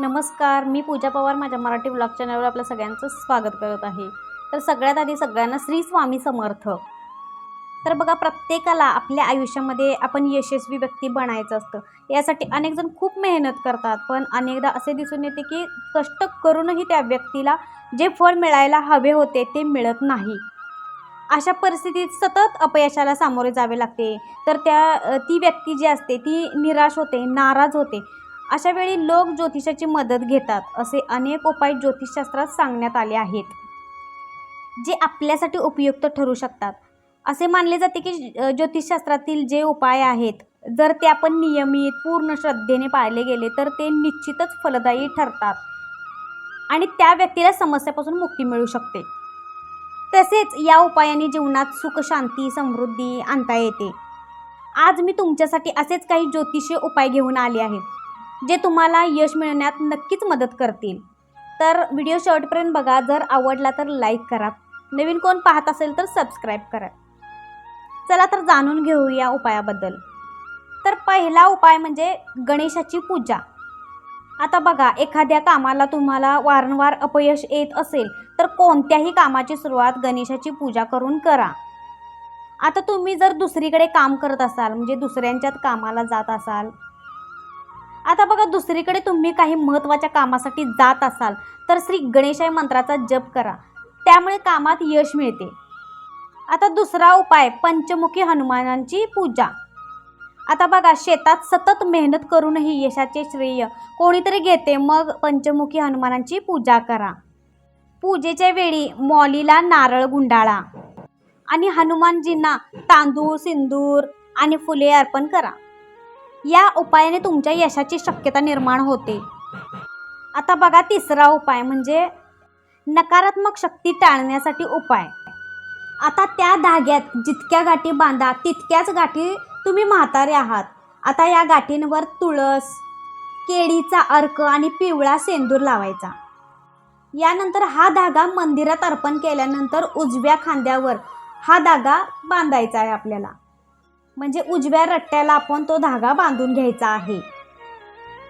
नमस्कार मी पूजा पवार माझ्या मराठी ब्लॉग चॅनलवर आपल्या सगळ्यांचं स्वागत करत आहे. तर सगळ्यात आधी सगळ्यांना श्री स्वामी समर्थ. तर बघा प्रत्येकाला आपल्या आयुष्यामध्ये आपण यशस्वी व्यक्ती बनायचं असतं. यासाठी अनेकजण खूप मेहनत करतात पण अनेकदा असे दिसून येते की कष्ट करूनही त्या व्यक्तीला जे फळ मिळायला हवे होते ते मिळत नाही. अशा परिस्थितीत सतत अपयशाला सामोरे जावे लागते. तर त्या ती व्यक्ती जी असते ती निराश होते नाराज होते. अशा वेळी लोक ज्योतिषाची मदत घेतात असे अनेक उपाय ज्योतिषशास्त्रात सांगण्यात आले आहेत. जे आपल्यासाठी उपयुक्त ठरू शकतात. असे मानले जाते की ज्योतिषशास्त्रातील जे उपाय आहेत जर ते आपण नियमित पूर्ण श्रद्धेने पाळले गेले तर ते निश्चितच फलदायी ठरतात. आणि त्या व्यक्तीला समस्यापासून मुक्ती मिळू शकते. तसेच या उपायाने जीवनात सुख शांती समृद्धी आणता येते. आज मी तुमच्यासाठी असेच काही ज्योतिषीय उपाय घेऊन आले आहेत जे तुम्हाला यश मिळवण्यात नक्कीच मदत करतील. तर व्हिडिओ शेवटपर्यंत बघा. जर आवडला तर लाईक करा. नवीन कोण पाहत असेल तर सबस्क्राईब करा. चला तर जाणून घेऊया उपायाबद्दल. तर पहिला उपाय म्हणजे गणेशाची पूजा. आता बघा एखाद्या कामाला तुम्हाला वारंवार अपयश येत असेल तर कोणत्याही कामाची सुरुवात गणेशाची पूजा करून करा. आता तुम्ही जर दुसरीकडे काम करत असाल म्हणजे दुसऱ्यांच्यात कामाला जात असाल आता बघा दुसरीकडे तुम्ही काही महत्त्वाच्या कामासाठी जात असाल तर श्री गणेशाय मंत्राचा जप करा. त्यामुळे कामात यश मिळते. आता दुसरा उपाय पंचमुखी हनुमानांची पूजा. आता बघा शेतात सतत मेहनत करूनही यशाचे श्रेय कोणीतरी घेते मग पंचमुखी हनुमानांची पूजा करा. पूजेच्या वेळी मौलीला नारळ गुंडाळा आणि हनुमानजींना तांदूळ सिंदूर आणि फुले अर्पण करा. या उपायाने तुमच्या यशाची शक्यता निर्माण होते. आता बघा तिसरा उपाय म्हणजे नकारात्मक शक्ती टाळण्यासाठी उपाय. आता त्या धाग्यात जितक्या गाठी बांधा तितक्याच गाठी तुम्ही म्हातारे आहात. आता या गाठींवर तुळस केळीचा अर्क आणि पिवळा सेंदूर लावायचा. यानंतर हा धागा मंदिरात अर्पण केल्यानंतर उजव्या खांद्यावर हा धागा बांधायचा आहे आपल्याला. म्हणजे उजव्या रट्ट्याला आपण तो धागा बांधून घ्यायचा आहे.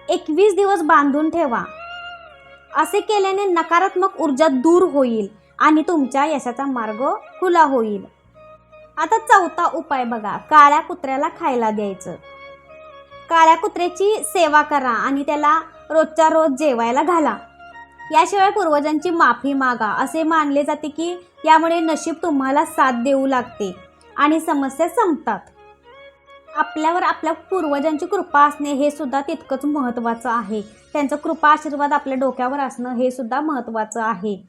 एकवीस दिवस बांधून ठेवा. असे केल्याने नकारात्मक ऊर्जा दूर होईल आणि तुमच्या यशाचा मार्ग खुला होईल. आता चौथा उपाय बघा काळ्या कुत्र्याला खायला द्यायचं. काळ्या कुत्र्याची सेवा करा आणि त्याला रोजच्या रोज जेवायला घाला. याशिवाय पूर्वजांची माफी मागा. असे मानले जाते की यामुळे नशीब तुम्हाला साथ देऊ लागते आणि समस्या संपतात. आपल्यावर आपल्या पूर्वजांची कृपा असणे हे सुद्धा तितकंच महत्त्वाचं आहे. त्यांचं कृपा आशीर्वाद आपल्या डोक्यावर असणं हे सुद्धा महत्त्वाचं आहे.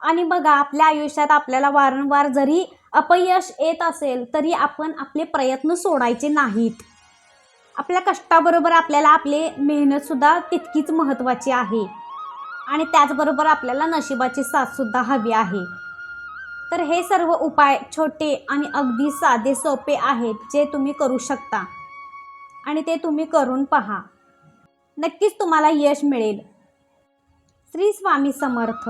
आणि बघा आपल्या आयुष्यात आपल्याला वारंवार जरी अपयश येत असेल तरी आपण आपले प्रयत्न सोडायचे नाहीत. आपल्या कष्टाबरोबर आपल्याला आपले मेहनतसुद्धा तितकीच महत्त्वाची आहे. आणि त्याचबरोबर आपल्याला नशिबाची साथसुद्धा हवी आहे. तर हे सर्व उपाय छोटे आणि अगदी साधे सोपे आहेत जे तुम्ही करू शकता. आणि ते तुम्ही करून पहा. नक्कीच तुम्हाला यश मिळेल. श्री स्वामी समर्थ.